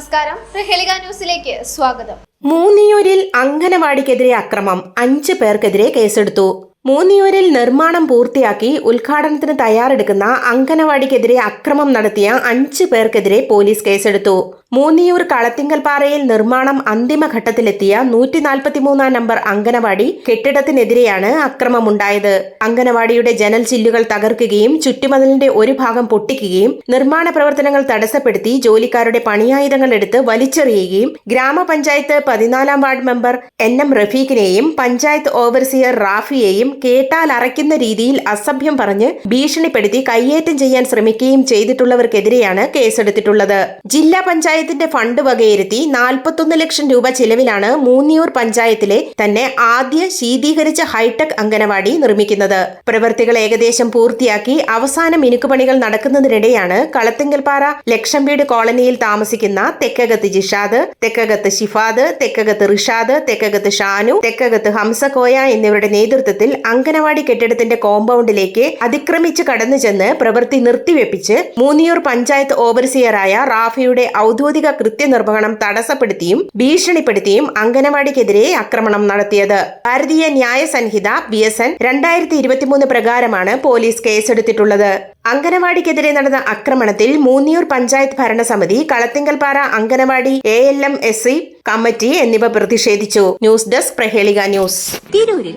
നമസ്കാരം. പ്രഹേളിക ന്യൂസിലേക്ക് സ്വാഗതം. മൂന്നിയൂരിൽ അംഗനവാടിക്കെതിരെ അക്രമം അഞ്ച് പേർക്കെതിരെ കേസെടുത്തു. മൂന്നിയൂരിൽ നിർമ്മാണം പൂർത്തിയാക്കി ഉദ്ഘാടനത്തിന് തയ്യാറെടുക്കുന്ന അംഗനവാടിക്കെതിരെ അക്രമം നടത്തിയ അഞ്ച് പേർക്കെതിരെ പോലീസ് കേസെടുത്തു. മൂന്നിയൂർ കളത്തിങ്കൽപ്പാറയിൽ നിർമ്മാണം അന്തിമഘട്ടത്തിലെത്തിയ നൂറ്റി നാൽപ്പത്തിമൂന്നാം നമ്പർ അംഗനവാടി കെട്ടിടത്തിനെതിരെയാണ് അക്രമമുണ്ടായത്. അംഗനവാടിയുടെ ജനൽ ചില്ലുകൾ തകർക്കുകയും ചുറ്റുമതിലിന്റെ ഒരു ഭാഗം പൊട്ടിക്കുകയും നിർമ്മാണ പ്രവർത്തനങ്ങൾ തടസ്സപ്പെടുത്തി ജോലിക്കാരുടെ പണിയായുധങ്ങൾ എടുത്ത് വലിച്ചെറിയുകയും ഗ്രാമപഞ്ചായത്ത് പതിനാലാം വാർഡ് മെമ്പർ എൻ എം റഫീഖിനെയും പഞ്ചായത്ത് ഓവർസിയർ റാഫിയെയും കേട്ടാൽ അറയ്ക്കുന്ന രീതിയിൽ അസഭ്യം പറഞ്ഞ് ഭീഷണിപ്പെടുത്തി കയ്യേറ്റം ചെയ്യാൻ ശ്രമിക്കുകയും ചെയ്തിട്ടുള്ളവർക്കെതിരെയാണ് കേസെടുത്തിട്ടുള്ളത്. ജില്ലാ പഞ്ചായത്തിന്റെ ഫണ്ട് വകയിരുത്തി നാൽപ്പത്തൊന്ന് ലക്ഷം രൂപ ചെലവിലാണ് മൂന്നിയൂർ പഞ്ചായത്തിലെ തന്നെ ആദ്യ ശീതീകരിച്ച ഹൈടെക് അംഗനവാടി നിർമ്മിക്കുന്നത്. പ്രവൃത്തികൾ ഏകദേശം പൂർത്തിയാക്കി അവസാന മിനുക്കുപണികൾ നടക്കുന്നതിനിടെയാണ് കളത്തിങ്കൽപ്പാറ ലക്ഷം വീട് കോളനിയിൽ താമസിക്കുന്ന തെക്കകത്ത് ജിഷാദ് തെക്കകത്ത് ഷിഫാദ് തെക്കകത്ത് റിഷാദ് തെക്കകത്ത് ഷാനു തെക്കകത്ത് ഹംസകോയ എന്നിവരുടെ നേതൃത്വത്തിൽ അംഗനവാടി കെട്ടിടത്തിന്റെ കോമ്പൗണ്ടിലേക്ക് അതിക്രമിച്ച് കടന്നു ചെന്ന് പ്രവൃത്തി നിർത്തിവെപ്പിച്ച് മൂന്നിയൂർ പഞ്ചായത്ത് ഓവർസിയറായ റാഫിയുടെ ഔദ്യോഗിക കൃത്യനിർവഹണം തടസ്സപ്പെടുത്തിയും ഭീഷണിപ്പെടുത്തിയും അംഗനവാടിക്കെതിരെ ആക്രമണം നടത്തിയത്. ഭാരതീയ ന്യായ സംഹിത ബി എസ് എൻ രണ്ടായിരത്തി ഇരുപത്തിമൂന്ന് പ്രകാരമാണ് പോലീസ് കേസെടുത്തിട്ടുള്ളത്. അംഗനവാടിക്കെതിരെ നടന്ന ആക്രമണത്തിൽ മൂന്നിയൂർ പഞ്ചായത്ത് ഭരണസമിതി Kalathingalpara anganwadi A L M S C committee എന്നിവ പ്രതിഷേധിച്ചു. News desk Prahelika news. തിരൂരിൽ